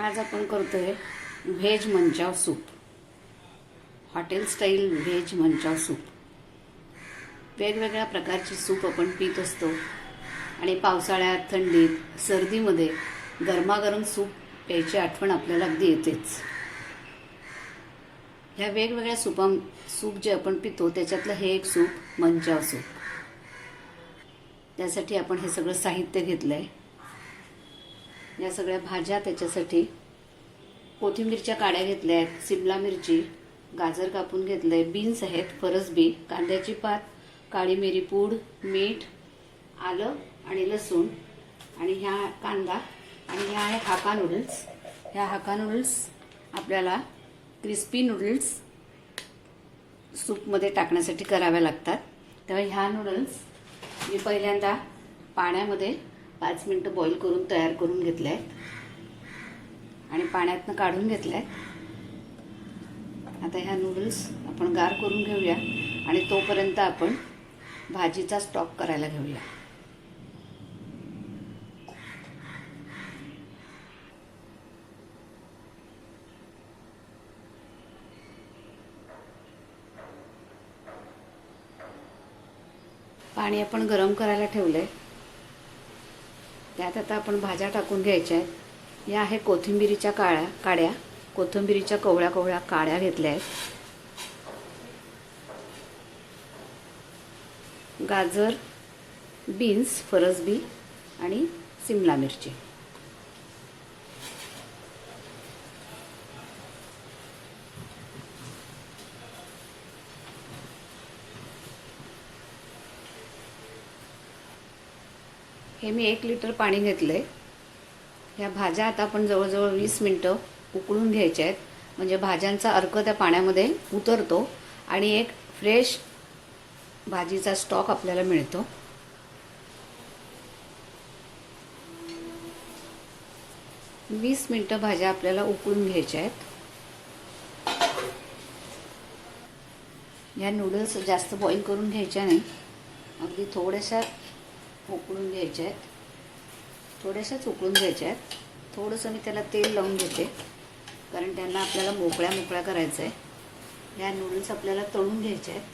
आज आपण करतो आहे veg manchow soup. Hotel style veg manchow soup. वेगवेगळ्या प्रकारची सूप आपण पित असतो. आणि पावसाळ्यात थंडीत सर्दीमध्ये गरमागरम सूप प्यायची आठवण आपल्याला अगदी येतेच. ह्या वेगवेगळ्या सुपा सूप जे आपण पितो त्याच्यातलं हे एक सूप मंचाव सूप. त्यासाठी आपण हे सगळं साहित्य घेतलं आहे या सगळ्या भाज्या त्याच्यासाठी. कोथिंबीरच्या काड्या घेतल्या आहेत सिमला मिरची गाजर कापून घेतलं आहे बीन्स आहेत फरसबी कांद्याची पात काळी मिरी पूड मीठ आलं आणि लसूण आणि ह्या कांदा आणि ह्या आहे हाका नूडल्स ह्या हाका नूडल्स आपल्याला क्रिस्पी नूडल्स सूपमध्ये टाकण्यासाठी कराव्या लागतात. तेव्हा ह्या नूडल्स मी पहिल्यांदा पाण्यामध्ये पाच मिनटं बॉईल करून तयार करून घेतले आहेत आणि पाण्यातनं काढून घेतल्या. आहेत आता ह्या नूडल्स आपण गार करून घेऊया. आणि तोपर्यंत आपण भाजीचा स्टॉक करायला घेऊया. पाणी आपण गरम करायला ठेवलं आहे त्यात आता आपण भाज्या टाकून घ्यायच्या आहेत. या आहे कोथिंबिरीच्या काळ्या काड्या. कोथिंबिरीच्या कवळ्या कवळ्या काड्या घेतल्या आहेत. गाजर बीन्स फरसबी आणि सिमला मिरची. हे मी एक लिटर पाणी घेतलं आहे ह्या भाज्या आता आपण जवळजवळ वीस मिनटं उकळून घ्यायच्या आहेत. म्हणजे भाज्यांचा अर्क त्या पाण्यामध्ये उतरतो आणि एक फ्रेश भाजीचा स्टॉक आपल्याला मिळतो. वीस मिनटं भाज्या आपल्याला उकळून घ्यायच्या आहेत. ह्या नूडल्स जास्त बॉईल करून घ्यायच्या नाही. अगदी थोड्याशा उकळून घ्यायच्या आहेत. थोड्याशाच उकळून घ्यायच्या आहेत. थोडंसं मी त्याला तेल लावून घेते. कारण त्यांना आपल्याला मोकळ्या मोकळ्या करायचं आहे या नूडल्स आपल्याला तळून घ्यायच्या आहेत.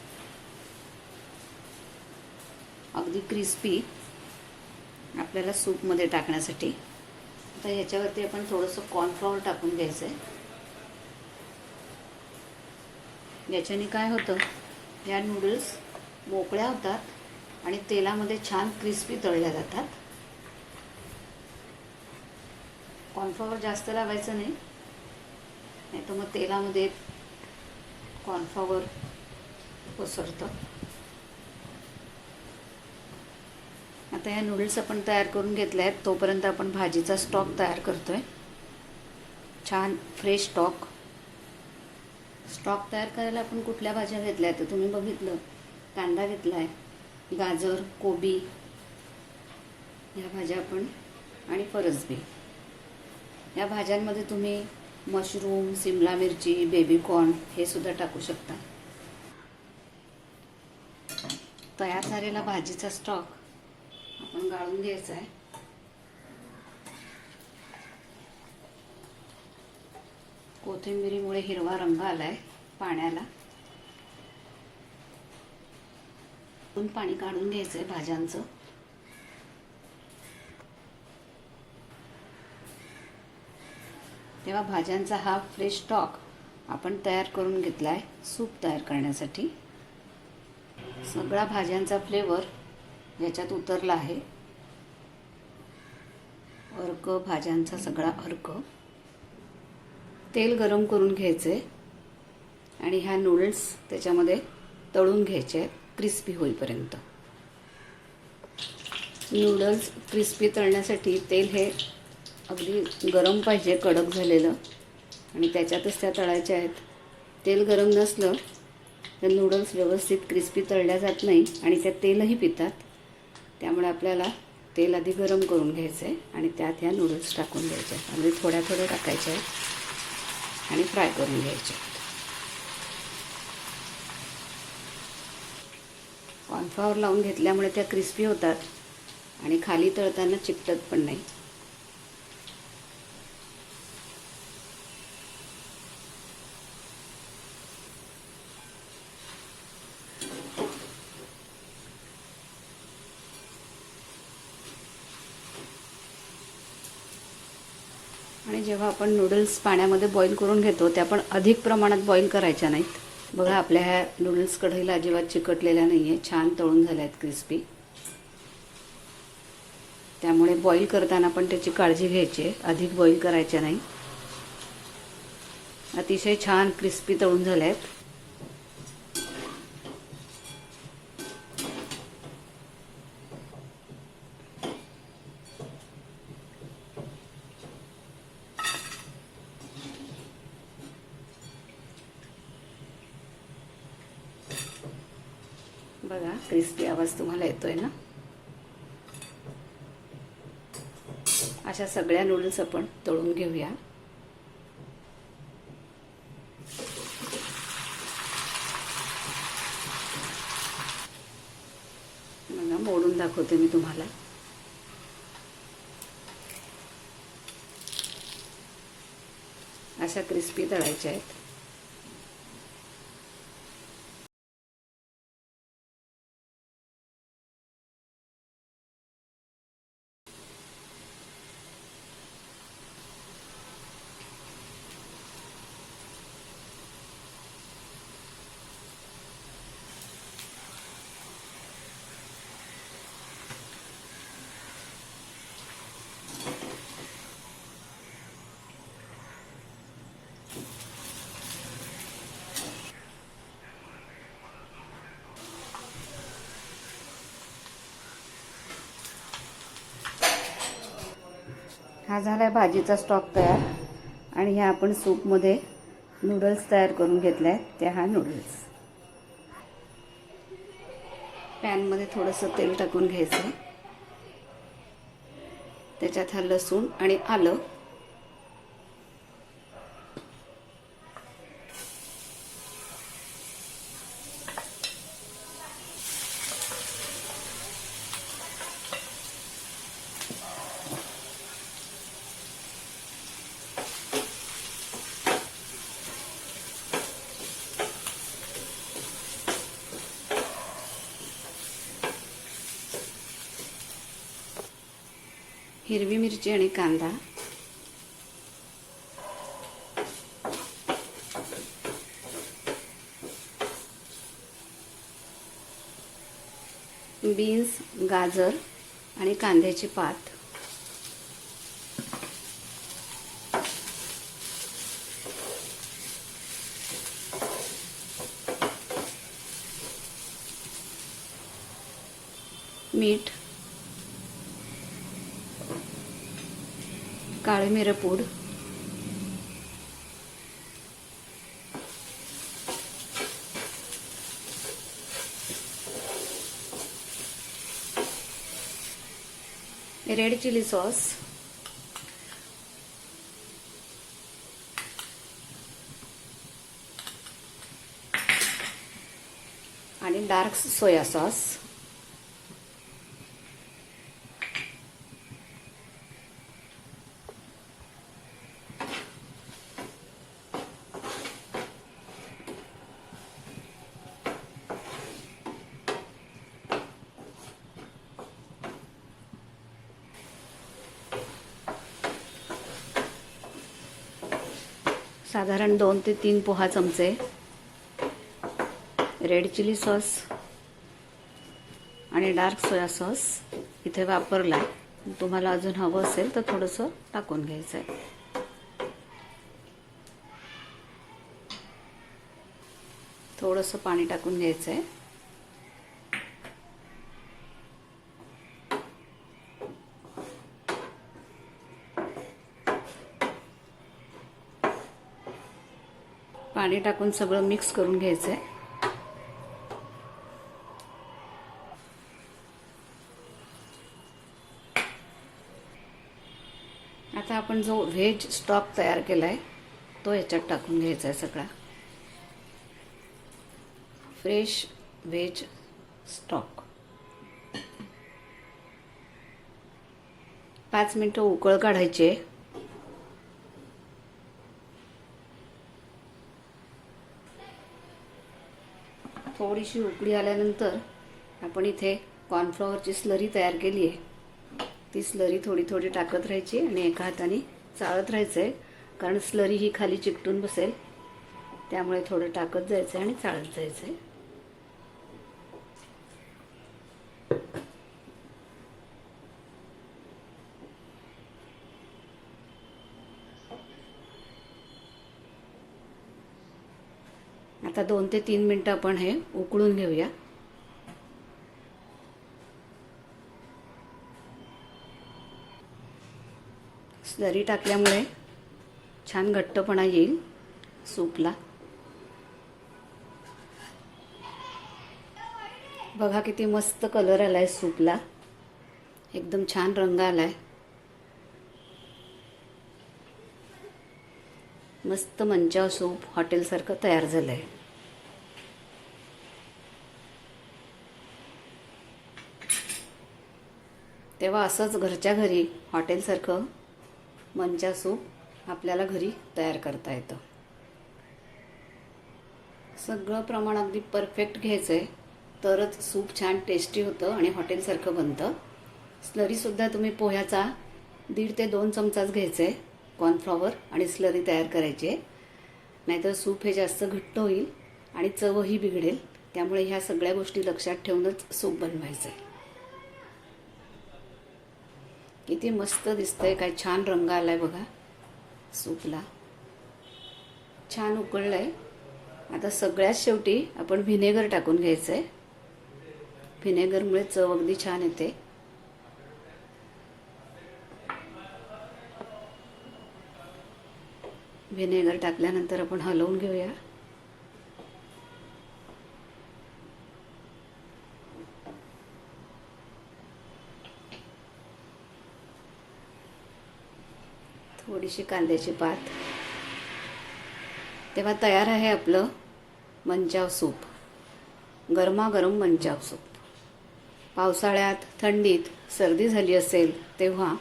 अगदी क्रिस्पी आपल्याला सूपमध्ये टाकण्यासाठी. आता ह्याच्यावरती आपण थोडंसं कॉर्नफ्लॉवर टाकून घ्यायचं आहे याच्याने काय होतं? या नूडल्स मोकळ्या होतात. आणि तेलामध्ये छान क्रिस्पी तळल्या जातात. कॉर्नफ्लॉवर जास्त लावायचं नाही. नाही तर मग तेलामध्ये कॉर्नफ्लॉवर पसरतं. आता या नूडल्स आपण तयार करून घेतल्या आहेत. तोपर्यंत आपण भाजीचा स्टॉक तयार करतो आहे छान फ्रेश स्टॉक स्टॉक तयार करायला आपण कुठल्या भाज्या घेतल्या तर तुम्ही बघितलं. कांदा घेतला आहे गाजर कोबी ह्या भाज्या आपण आणि फरसबी या भाज्यांमध्ये तुम्ही मशरूम सिमला मिरची बेबीकॉर्न हे सुद्धा टाकू शकता. तयार झालेला भाजीचा स्टॉक आपण गाळून घ्यायचा आहे. कोथिंबिरीमुळे हिरवा रंग आलाय पाण्याला. पाणी काढून घ्यायचं आहे भाज्यांचं. तेव्हा भाज्यांचा हा फ्रेश स्टॉक आपण तयार करून घेतला आहे सूप तयार करण्यासाठी. सगळा भाज्यांचा फ्लेवर याच्यात उतरला आहे. अर्क भाज्यांचा सगळा अर्क. तेल गरम करून घ्यायचे आणि ह्या नूडल्स त्याच्यामध्ये तळून घ्यायचे आहेत. क्रिस्पी होईपर्यंत. नूडल्स क्रिस्पी तळण्यासाठी तेल हे अगदी गरम पाहिजे कडक झालेलं. आणि त्याच्यातच त्या तळायच्या आहेत. तेल गरम नसलं तर नूडल्स व्यवस्थित क्रिस्पी तळल्या जात नाही आणि त्या तेलही पितात. त्यामुळे आपल्याला तेल आधी गरम करून घ्यायचं आहे आणि त्यात ह्या नूडल्स टाकून घ्यायच्या आहेत म्हणजे थोड्या थोड्या टाकायच्या आहेत आणि फ्राय करून घ्यायच्या आहेत. हातावर लावून घेतल्यामुळे त्या क्रिस्पी होतात आणि खाली तळताना चिकटत पण नाही. आणि जेव्हा आपण नूडल्स पाण्यामध्ये बॉईल करून घेतो त्या पण अधिक प्रमाणात बॉईल करायच्या नाहीत. बघा आपल्या ह्या नूडल्स कढईला अजिबात चिकटलेल्या नाही आहे छान तळून झाल्या आहेत क्रिस्पी त्यामुळे बॉईल करताना पण त्याची काळजी घ्यायची आहे. अधिक बॉईल करायच्या नाही. अतिशय छान क्रिस्पी तळून झाल्या आहेत बघा क्रिस्पी आवाज तुम्हाला येतोय ना? अशा सगळ्या नूडल्स आपण तळून घेऊया. बघा मोडून दाखवते मी तुम्हाला. अशा क्रिस्पी तळायच्या आहेत. हा झाला भाजीचा स्टॉक तयार. आणि ह्या आपण सूपमध्ये नूडल्स तयार करून घेतल्या आहेत. त्या हा नूडल्स पॅनमध्ये थोडंसं तेल टाकून घ्यायचं. आहे त्याच्यात हा लसूण आणि आलं. हिरवी मिरची आणि कांदा. बीन्स गाजर आणि कांद्याची पात. मीठ काळे मिरपूड रेड चिली सॉस आणि डार्क सोया सॉस साधारण दोन ते तीन पोहा चमचे. रेड चिली सॉस आणि डार्क सोया सॉस इथे वापरला तुम्हाला अजून हवं असेल तर थोडंसं टाकून घ्यायचं आहे थोडंसं पाणी टाकून घ्यायचं आहे पाणी टाकून सगळं मिक्स करून घ्यायचं आहे आता आपण जो व्हेज स्टॉक तयार केला आहे तो याच्यात टाकून घ्यायचा आहे सगळा. Fresh veg stock. पाच मिनटं उकळ काढायची आहे. थोडीशी उकळी आल्यानंतर आपण इथे कॉर्नफ्लॉवरची स्लरी तयार केली आहे. ती स्लरी थोडी थोडी टाकत राहायची आणि एका हाताने चाळत राहायचं आहे कारण स्लरी ही खाली चिकटून बसेल. त्यामुळे थोडं टाकत जायचं आहे आणि चाळत जायचं आहे आता दोन ते तीन मिनटं आपण हे उकळून घेऊया. स्लरी टाकल्यामुळे छान घट्टपणा येईल सूपला. बघा किती मस्त कलर आलाय सूपला. एकदम छान रंग आलाय. मस्त मंचाव सूप हॉटेलसारखं तयार झालं आहे तेव्हा असंच घरच्या घरी हॉटेलसारखं मंचा सूप आपल्याला घरी तयार करता येतं. सगळं प्रमाण अगदी परफेक्ट घ्यायचं आहे तरच सूप छान टेस्टी होतं आणि हॉटेलसारखं बनतं. स्लरीसुद्धा तुम्ही पोह्याचा दीड ते दोन चमचाच घ्यायचं आहे कॉर्नफ्लॉवर आणि स्लरी तयार करायची. आहे नाहीतर सूप हे जास्त घट्ट होईल आणि चवही बिघडेल त्यामुळे ह्या सगळ्या गोष्टी लक्षात ठेवूनच सूप बनवायचं आहे किती मस्त दिसतंय काय छान रंग आला आहे बघा. सूपला. छान उकळलं आहे आता सगळ्यात शेवटी आपण व्हिनेगर टाकून घ्यायचं आहे व्हिनेगरमुळे चव अगदी छान येते. व्हिनेगर टाकल्यानंतर आपण हलवून घेऊया. थोडीशी कांद्याची पात. तेव्हा तयार आहे आपलं मंचाव सूप. गरमागरम मंचाव सूप. पावसाळ्यात थंडीत सर्दी झाली असेल तेव्हा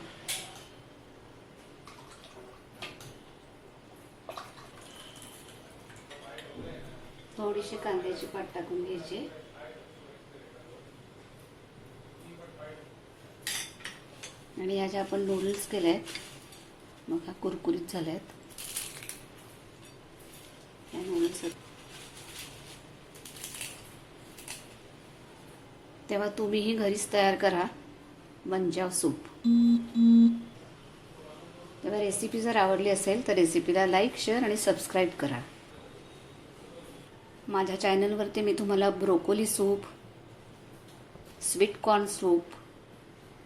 थोडीशी कांद्याची पात टाकून घ्यायची. आणि ह्या ज्या आपण नूडल्स केल्या आहेत मग ह्या कुरकुरीत झाल्या आहेत या तेव्हा तुम्हीही घरीच तयार करा मंजाव सूप. तेव्हा रेसिपी जर आवडली असेल तर रेसिपीला लाईक शेअर आणि सबस्क्राईब करा. माझ्या चॅनलवरती मी तुम्हाला broccoli soup sweet corn soup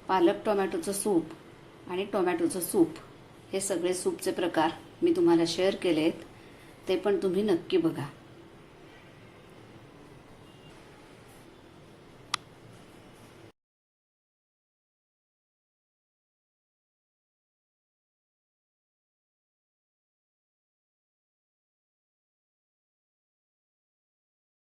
पालक टोमॅटोचं सूप आणि टोमॅटोचं सूप हे सगळे सूपचे प्रकार मी तुम्हाला शेअर केले आहेत ते पण तुम्ही नक्की बघा.